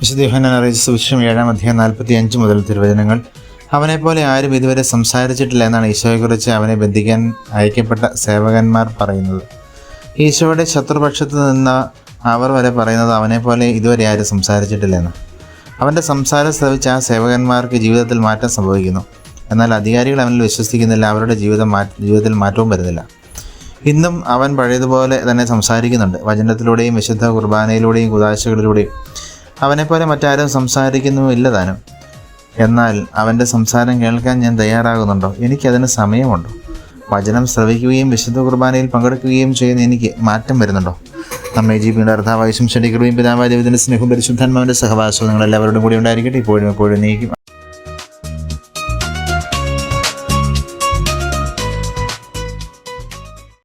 വിശുദ്ധ യോഹന്നാൻ അറിയിച്ച സുവിശേഷം ഏഴാം അധ്യായം നാൽപ്പത്തി അഞ്ച് മുതൽ തിരുവചനങ്ങൾ. അവനെപ്പോലെ ആരും ഇതുവരെ സംസാരിച്ചിട്ടില്ല എന്നാണ് ഈശോയെക്കുറിച്ച് അവനെ ബന്ധിക്കാൻ അയക്കപ്പെട്ട സേവകന്മാർ പറയുന്നത്. ഈശോയുടെ ശത്രുപക്ഷത്ത് നിന്ന അവർ വരെ പറയുന്നത് അവനെപ്പോലെ ഇതുവരെ ആരും സംസാരിച്ചിട്ടില്ല സംസാരിച്ചിട്ടില്ലെന്ന് അവന്റെ സംസാരം ശ്രവിച്ച ആ സേവകന്മാർക്ക് ജീവിതത്തിൽ മാറ്റം സംഭവിക്കുന്നു. എന്നാൽ അധികാരികൾ അവനിൽ വിശ്വസിക്കുന്നില്ല അവരുടെ ജീവിതം മാറ്റ ജീവിതത്തിൽ മാറ്റവും വരുന്നില്ല. ഇന്നും അവൻ പഴയതുപോലെ തന്നെ സംസാരിക്കുന്നുണ്ട്. വചനത്തിലൂടെയും വിശുദ്ധ കുർബാനയിലൂടെയും കുതാശകളിലൂടെയും. അവനെപ്പോലെ മറ്റാരും സംസാരിക്കുന്നുമില്ല താനും. എന്നാൽ അവന്റെ സംസാരം കേൾക്കാൻ ഞാൻ തയ്യാറാകുന്നുണ്ടോ? എനിക്കതിന് സമയമുണ്ടോ? വചനം ശ്രവിക്കുകയും വിശുദ്ധ കുർബാനയിൽ പങ്കെടുക്കുകയും ചെയ്യുന്ന എനിക്ക് മാറ്റം വരുന്നുണ്ടോ? നമ്മെ ജീവിയുടെ അർത്ഥാവായുഷം ശനികൃപയും പിതാവായ ദൈവത്തിന്റെ സ്നേഹവും പരിശുദ്ധാത്മാവിന്റെ സഹവാസവും നിങ്ങൾ എല്ലാവരോടും കൂടി ഉണ്ടായിരിക്കട്ടെ. ഇപ്പോഴും എപ്പോഴും നീക്കും.